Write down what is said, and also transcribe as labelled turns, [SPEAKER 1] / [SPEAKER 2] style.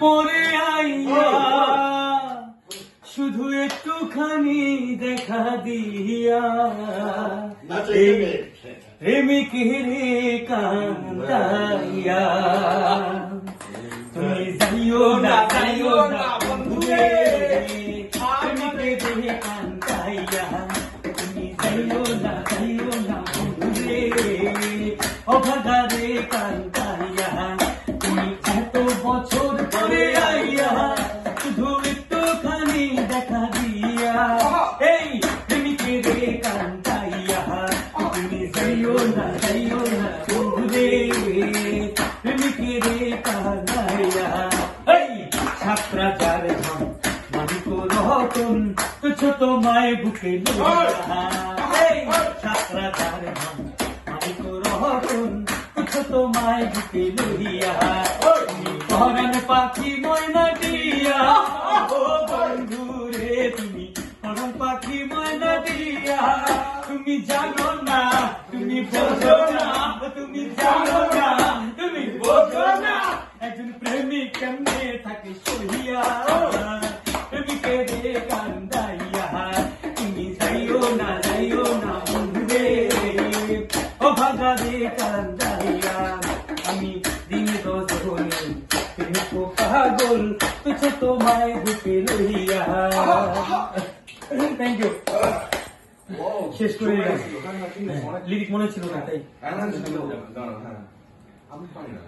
[SPEAKER 1] পরে আইয়া শুধু একটুখানি দেখা দিয়া। প্রেমিক রে কান্দাইয়া। তুমি যাইও না যাইও না বন্ধুরে। প্রেমিক রে কান্দাইয়া। তুমি যাইও না যাইও না বন্ধুরে। অভাগা রে কান্দাইয়া। বছর পরে আইয়া শুধু একটুখানি দেখা দিয়া। এই প্রেমিকে রে কান্দাইয়া তুমি যাইও না যাইও না বন্ধুরে। প্রেমিকে রে কান্দাইয়া এই ছাত্রা ধাম মালিক রতন তো ছোট মায় বুকে লইয়া এই! ছাত্রা ধাম মালিক রতন তো ছোট মায় বুকে লইয়া পরান পাখি ময়না ও বন্ধু রে তুমি পরান পাখি ময়না তুমি জানো না, তুমি বোঝো না, তুমি জানো না, তুমি বোঝো না, একজন প্রেমিক কেমনে থাকে সহিয়া? প্রেমিকে রে কান্দাইয়া, তুমি যাইও না যাইও না বন্ধু রে ও ভাগা রে কান্দাইয়া, আমি দিন রজনী প্রেমিক পাগল তুচ্ছ তোমায় বুকে লইয়া। থ্যাংক ইউ শেষ করে লিরিক মনে ছিল না তাই।
[SPEAKER 2] হ্যাঁ, হ্যাঁ, হ্যাঁ। আমি পারি না